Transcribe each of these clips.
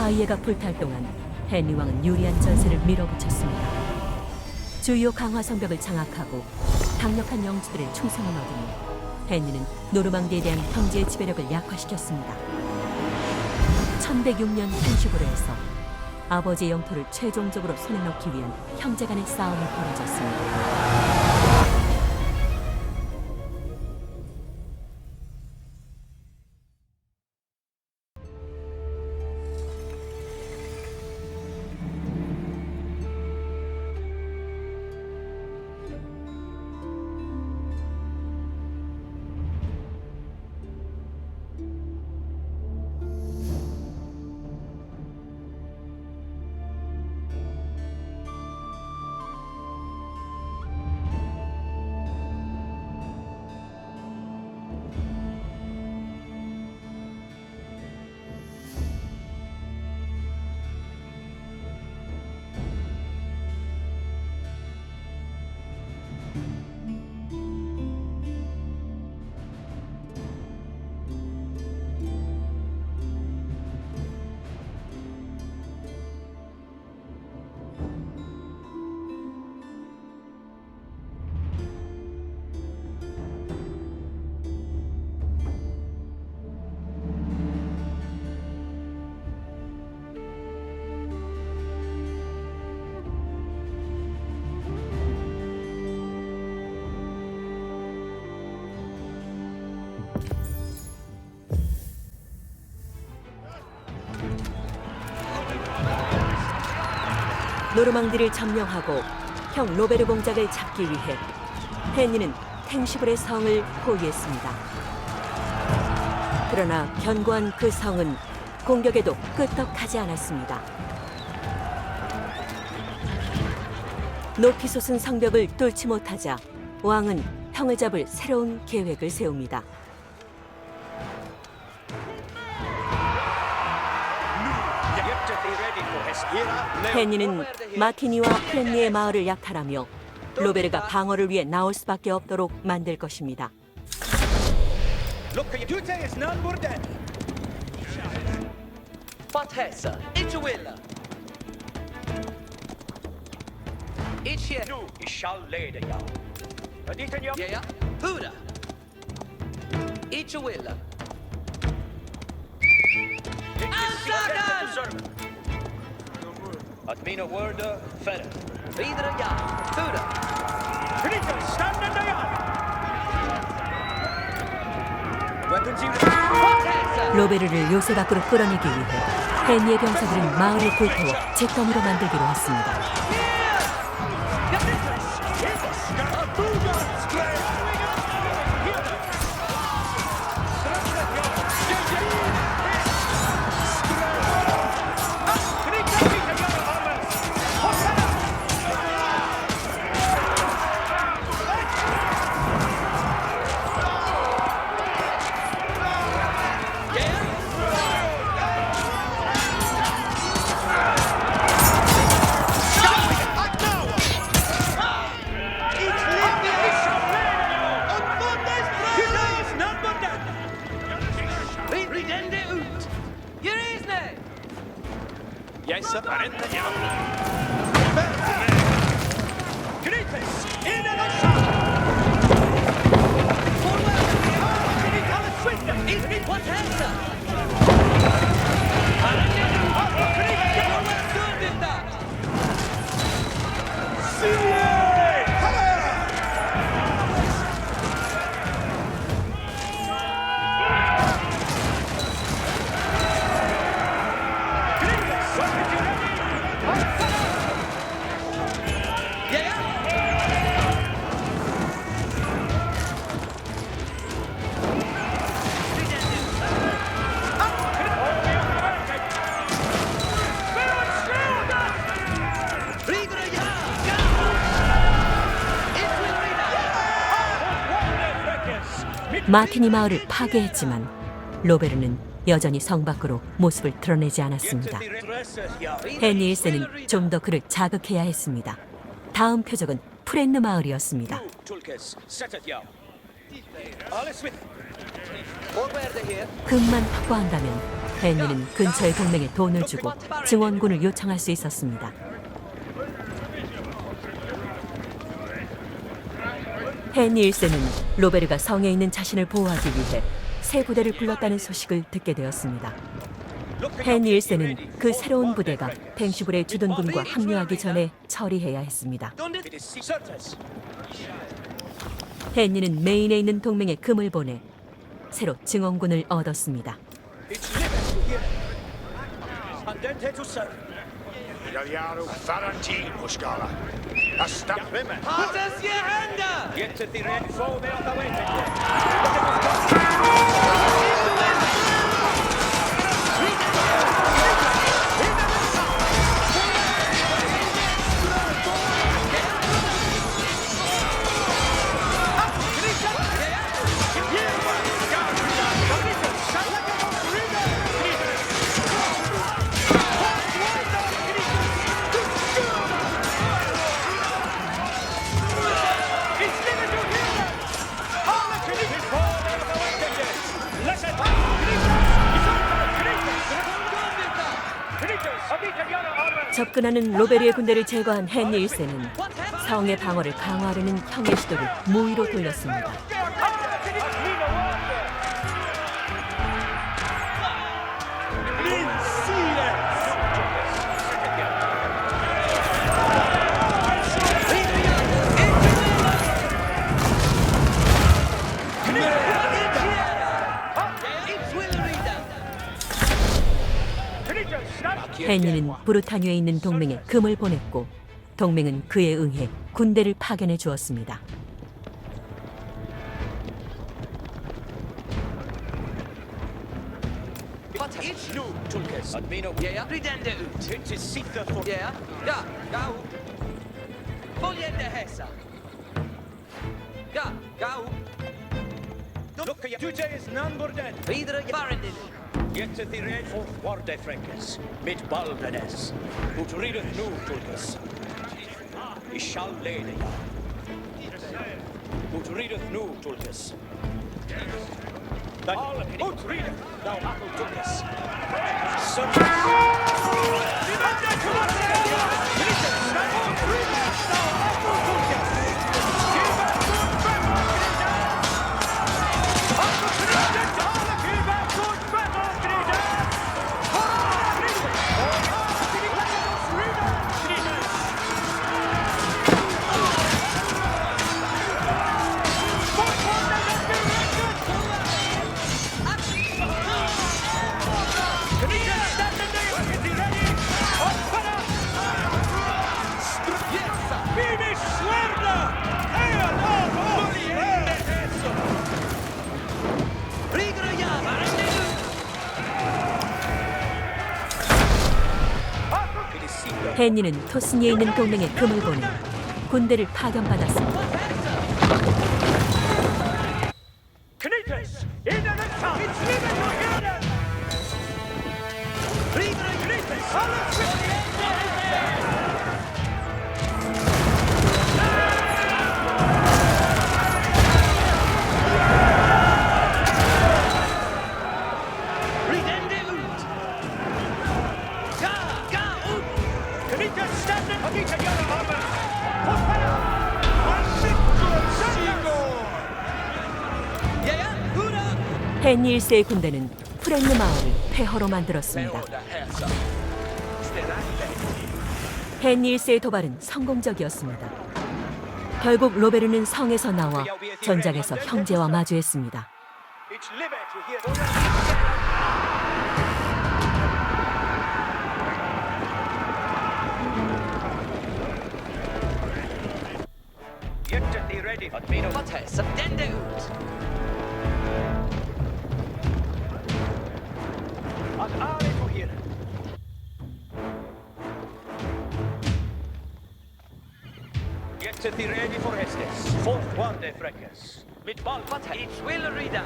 바위에가 불탈 동안 헨리 왕은 유리한 전세를 밀어붙였습니다. 주요 강화 성벽을 장악하고 강력한 영주들의 충성을 얻으니 헨리는 노르망디에 대한 형제의 지배력을 약화시켰습니다. 1106년 펜슈브르에서 아버지의 영토를 최종적으로 손에 넣기 위한 형제 간의 싸움이 벌어졌습니다. 노르망디를 점령하고 형 로베르 공작을 잡기 위해 헨리는 탱시블의 성을 포위했습니다. 그러나 견고한 그 성은 공격에도 끄떡하지 않았습니다. 높이 솟은 성벽을 뚫지 못하자 왕은 형을 잡을 새로운 계획을 세웁니다. 헨리는 마티니와 프렌니의 마을을 약탈하며 로베르가 방어를 위해 나올 수밖에 없도록 만들 것입니다. Mine woorden verder. Videre, ja, Huda. Genieten, stand in de yard. Weapons in the Fatessa. 로베르를 요새 밖으로 끌어내기 위해 헨리의 병사들은 마을을 불태워 잿더미로 만들기로 했습니다. Yaysa Parenta Yavru. Grites, innen och fram! Is it what's handsome? Sim! 마티니 마을을 파괴했지만 로베르는 여전히 성 밖으로 모습을 드러내지 않았습니다. 헨리 1세는 좀 더 그를 자극해야 했습니다. 다음 표적은 프렌느 마을이었습니다. 금만 확보한다면 헨리는 근처의 동맹에 돈을 주고 증원군을 요청할 수 있었습니다. 1세는 로베르가 성에 있는 자신을 보호하기 위해 새 부대를 불렀다는 소식을 듣게 되었습니다. 1세는 그 새로운 부대가 탱슈블의 주둔군과 합류하기 전에 처리해야 했습니다. 헨리는 메인에 있는 동맹에 금을 보내 새로 증원군을 얻었습니다. It's at the red, full down the length. 접근하는 로베르의 군대를 제거한 헨리 1세는 성의 방어를 강화하려는 형의 시도를 무위로 돌렸습니다. 헨리는 브루타뉴에 있는 동맹에 금을 보냈고 동맹은 그에 응해 군대를 파견해 주었습니다. Jetzt die Rede von Wordefränkes mit Baldenes. Und readeth nun, Tulkus. He shall he shall Und thee. nun, Tulkus. Dann, und redet, thou Apple Tulkus. Sir. 헨리는 토스니에 있는 동맹에 금을 보내 군대를 파견받았습니다. 헨리 1세의 군대는 프랭르 마을을 폐허로 만들었습니다. 헨리 1세의 도발은 성공적이었습니다. 결국 로베르는 성에서 나와 전장에서 형제와 마주했습니다. Be ready for Estes. Fortguarde Freckes. Mit Ball, It will Rida.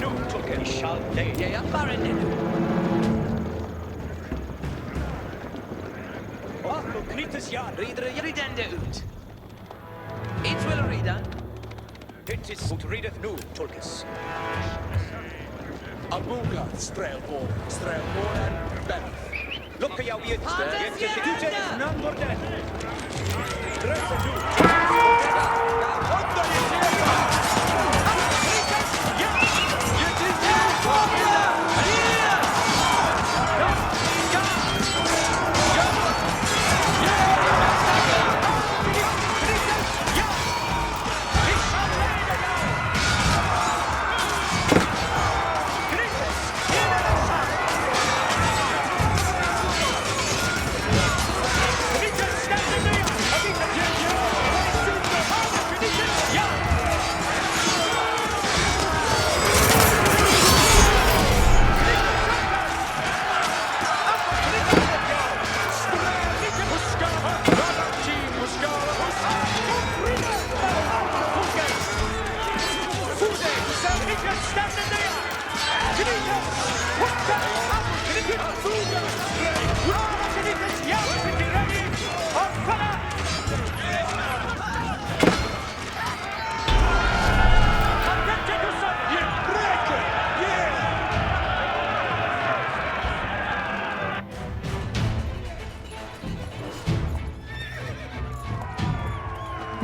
Nu tucken shall they. They are barren. Wat op knittes jaar. Riedere ridende ut. It will Rida. Dit is goed riedeth nu, Tulkes. Abuga, Strelbo, Strelbo and Bennett. Look at your ears. The execution is non-border. Dress it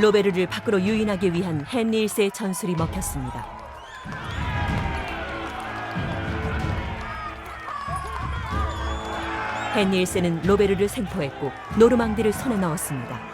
로베르를 밖으로 유인하기 위한 헨리 1세의 전술이 먹혔습니다. 헨리 1세는 로베르를 생포했고 노르망디를 손에 넣었습니다.